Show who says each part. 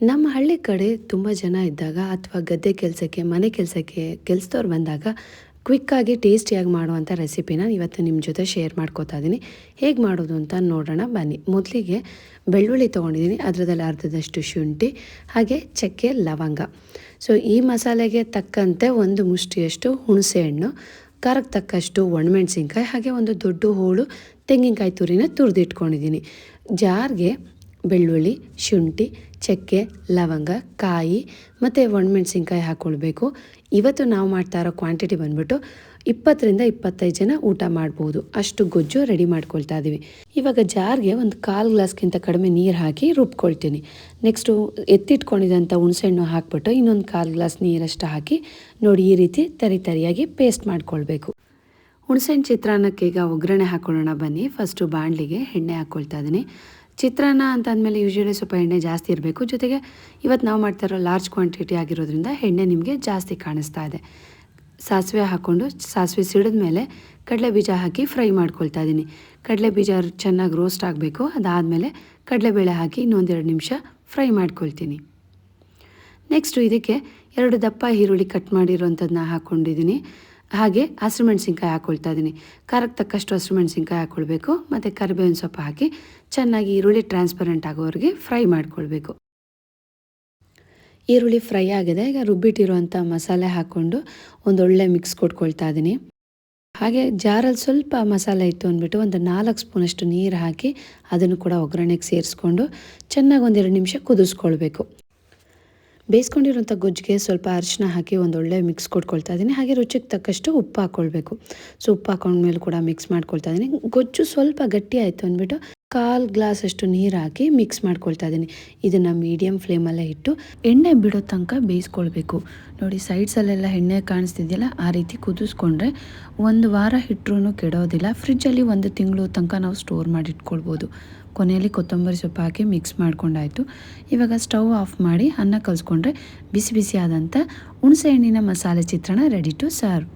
Speaker 1: ನಮ್ಮ ಹಳ್ಳಿ ಕಡೆ ತುಂಬ ಜನ ಇದ್ದಾಗ ಅಥವಾ ಗದ್ದೆ ಕೆಲಸಕ್ಕೆ, ಮನೆ ಕೆಲಸಕ್ಕೆ ಕೆಲಸದವ್ರು ಬಂದಾಗ ಕ್ವಿಕ್ಕಾಗಿ ಟೇಸ್ಟಿಯಾಗಿ ಮಾಡುವಂಥ ರೆಸಿಪಿನ ಇವತ್ತು ನಿಮ್ಮ ಜೊತೆ ಶೇರ್ ಮಾಡ್ಕೋತಾ ಇದ್ದೀನಿ ಹೇಗೆ ಮಾಡೋದು ಅಂತ ನೋಡೋಣ, ಬನ್ನಿ. ಮೊದಲಿಗೆ ಬೆಳ್ಳುಳ್ಳಿ ತೊಗೊಂಡಿದ್ದೀನಿ ಅದರದಲ್ಲಿ ಅರ್ಧದಷ್ಟು ಶುಂಠಿ, ಹಾಗೆ ಚಕ್ಕೆ, ಲವಂಗ. ಸೊ ಈ ಮಸಾಲೆಗೆ ತಕ್ಕಂತೆ ಒಂದು ಮುಷ್ಟಿಯಷ್ಟು ಹುಣಸೆ ಹಣ್ಣು, ಖಾರಕ್ಕೆ ತಕ್ಕಷ್ಟು ಒಣಮೆಣಸಿನ್ಕಾಯಿ, ಹಾಗೆ ಒಂದು ದೊಡ್ಡ ಹೋಳು ತೆಂಗಿನಕಾಯಿ ತುರಿನ ತುರಿದಿಟ್ಕೊಂಡಿದ್ದೀನಿ ಜಾರ್ಗೆ ಬೆಳ್ಳುಳ್ಳಿ, ಶುಂಠಿ, ಚಕ್ಕೆ, ಲವಂಗ, ಕಾಯಿ ಮತ್ತು ಒಣಮೆಣ್ಸಿನ್ಕಾಯಿ ಹಾಕ್ಕೊಳ್ಬೇಕು ಇವತ್ತು ನಾವು ಮಾಡ್ತಾ ಇರೋ ಕ್ವಾಂಟಿಟಿ ಬಂದ್ಬಿಟ್ಟು ಇಪ್ಪತ್ತರಿಂದ ಇಪ್ಪತ್ತೈದು ಜನ ಊಟ ಮಾಡ್ಬೋದು. ಅಷ್ಟು ಗೊಜ್ಜು ರೆಡಿ ಮಾಡ್ಕೊಳ್ತಾ ಇದ್ದೀವಿ ಇವಾಗ ಜಾರ್ಗೆ ಒಂದು ಕಾಲು ಗ್ಲಾಸ್ಗಿಂತ ಕಡಿಮೆ ನೀರು ಹಾಕಿ ರುಬ್ಕೊಳ್ತೀನಿ. ನೆಕ್ಸ್ಟು ಎತ್ತಿಟ್ಕೊಂಡಿದ್ದಂಥ ಹುಣಸೆಹಣ್ಣು ಹಾಕ್ಬಿಟ್ಟು ಇನ್ನೊಂದು ಕಾಲು ಗ್ಲಾಸ್ ನೀರಷ್ಟು ಹಾಕಿ ನೋಡಿ ಈ ರೀತಿ ತರಿ ತರಿಯಾಗಿ ಪೇಸ್ಟ್ ಮಾಡ್ಕೊಳ್ಬೇಕು. ಹುಣಸೆಹಣ್ಣು ಚಿತ್ರಾನ್ನಕ್ಕೆ ಈಗ ಒಗ್ಗರಣೆ ಹಾಕೊಳ್ಳೋಣ ಬನ್ನಿ. ಫಸ್ಟು ಬಾಣಲಿಗೆ ಎಣ್ಣೆ ಹಾಕ್ಕೊಳ್ತಾ ಇದ್ದೀನಿ ಚಿತ್ರಾನ್ನ ಅಂತ ಅಂದಮೇಲೆ ಯೂಶ್ವಲಿ ಸ್ವಲ್ಪ ಎಣ್ಣೆ ಜಾಸ್ತಿ ಇರಬೇಕು. ಜೊತೆಗೆ ಇವತ್ತು ನಾವು ಮಾಡ್ತಾ ಇರೋ ಲಾರ್ಜ್ ಕ್ವಾಂಟಿಟಿ ಆಗಿರೋದ್ರಿಂದ ಎಣ್ಣೆ ನಿಮಗೆ ಜಾಸ್ತಿ ಕಾಣಿಸ್ತಾ ಇದೆ. ಸಾಸಿವೆ ಹಾಕ್ಕೊಂಡು ಸಾಸಿವೆ ಸಿಡಿದ ಮೇಲೆ ಕಡಲೆ ಬೀಜ ಹಾಕಿ ಫ್ರೈ ಮಾಡ್ಕೊಳ್ತಾ ಇದ್ದೀನಿ ಕಡಲೆ ಬೀಜ ಚೆನ್ನಾಗಿ ರೋಸ್ಟ್ ಆಗಬೇಕು. ಅದಾದಮೇಲೆ ಕಡಲೆಬೇಳೆ ಹಾಕಿ ಇನ್ನೊಂದೆರಡು ನಿಮಿಷ ಫ್ರೈ ಮಾಡ್ಕೊಳ್ತೀನಿ. ನೆಕ್ಸ್ಟು ಇದಕ್ಕೆ ಎರಡು ದಪ್ಪ ಈರುಳ್ಳಿ ಕಟ್ ಮಾಡಿರೋಂಥದ್ದನ್ನ ಹಾಕ್ಕೊಂಡಿದ್ದೀನಿ ಹಾಗೆ ಹಸಿರುಮೆಣ್ಸಿನ್ಕಾಯಿ ಹಾಕ್ಕೊಳ್ತಾ ಇದ್ದೀನಿ. ಖಾರಕ್ಕೆ ತಕ್ಕಷ್ಟು ಹಸಿರುಮೆಣ್ಸಿನ್ಕಾಯಿ ಹಾಕ್ಕೊಳ್ಬೇಕು ಮತ್ತು ಕರಿಬೇವಿನ ಸೊಪ್ಪು ಹಾಕಿ ಚೆನ್ನಾಗಿ ಈರುಳ್ಳಿ ಟ್ರಾನ್ಸ್ಪರೆಂಟ್ ಆಗೋವರೆಗೆ ಫ್ರೈ ಮಾಡ್ಕೊಳ್ಬೇಕು. ಈರುಳ್ಳಿ ಫ್ರೈ ಆಗಿದೆ. ಈಗ ರುಬ್ಬಿಟ್ಟಿರುವಂಥ ಮಸಾಲೆ ಹಾಕ್ಕೊಂಡು ಒಂದೊಳ್ಳೆ ಮಿಕ್ಸ್ ಕೊಟ್ಕೊಳ್ತಾ ಇದ್ದೀನಿ. ಹಾಗೆ ಜಾರಲ್ಲಿ ಸ್ವಲ್ಪ ಮಸಾಲೆ ಇತ್ತು ಅಂದ್ಬಿಟ್ಟು ಒಂದು ನಾಲ್ಕು ಸ್ಪೂನಷ್ಟು ನೀರು ಹಾಕಿ ಅದನ್ನು ಕೂಡ ಒಗ್ಗರಣೆಗೆ ಸೇರಿಸ್ಕೊಂಡು ಚೆನ್ನಾಗಿ ಒಂದೆರಡು ನಿಮಿಷ ಕುದಿಸ್ಕೊಳ್ಬೇಕು. ಬೇಯಿಸ್ಕೊಂಡಿರೋಂಥ ಗೊಜ್ಜಿಗೆ ಸ್ವಲ್ಪ ಅರಿಶಿನ ಹಾಕಿ ಒಂದೊಳ್ಳೆ ಮಿಕ್ಸ್ ಕೊಟ್ಕೊಳ್ತಾ ಇದ್ದೀನಿ. ಹಾಗೆ ರುಚಿಗೆ ತಕ್ಕಷ್ಟು ಉಪ್ಪು ಹಾಕ್ಕೊಳ್ಬೇಕು. ಸೊ ಉಪ್ಪು ಹಾಕೊಂಡ್ಮೇಲೆ ಕೂಡ ಮಿಕ್ಸ್ ಮಾಡ್ಕೊಳ್ತಾ ಇದ್ದೀನಿ. ಗೊಜ್ಜು ಸ್ವಲ್ಪ ಗಟ್ಟಿ ಆಯಿತು ಅಂದ್ಬಿಟ್ಟು ಕಾಲು ಗ್ಲಾಸಷ್ಟು ನೀರು ಹಾಕಿ ಮಿಕ್ಸ್ ಮಾಡ್ಕೊಳ್ತಾ ಇದ್ದೀನಿ. ಇದನ್ನು ಮೀಡಿಯಮ್ ಫ್ಲೇಮಲ್ಲೇ ಇಟ್ಟು ಎಣ್ಣೆ ಬಿಡೋ ತನಕ ಬೇಯಿಸ್ಕೊಳ್ಬೇಕು. ನೋಡಿ ಸೈಡ್ಸಲ್ಲೆಲ್ಲ ಎಣ್ಣೆ ಕಾಣಿಸ್ತಿದೆಯಲ್ಲ, ಆ ರೀತಿ ಕುದಿಸ್ಕೊಂಡ್ರೆ ಒಂದು ವಾರ ಇಟ್ಟರೂ ಕೆಡೋದಿಲ್ಲ. ಫ್ರಿಜ್ಜಲ್ಲಿ ಒಂದು ತಿಂಗಳು ತನಕ ನಾವು ಸ್ಟೋರ್ ಮಾಡಿ ಇಟ್ಕೊಳ್ಬೋದು ಕೊನೆಯಲ್ಲಿ ಕೊತ್ತಂಬರಿ ಸೊಪ್ಪು ಹಾಕಿ ಮಿಕ್ಸ್ ಮಾಡ್ಕೊಂಡಾಯಿತು. ಇವಾಗ ಸ್ಟವ್ ಆಫ್ ಮಾಡಿ ಅನ್ನ ಕಲಿಸ್ಕೊಂಡ್ರೆ ಬಿಸಿ ಬಿಸಿ ಆದಂಥ ಹುಣಸೆ ಹಣ್ಣಿನ ಮಸಾಲೆ ಚಿತ್ರಣ ರೆಡಿ ಟು ಸರ್ವ್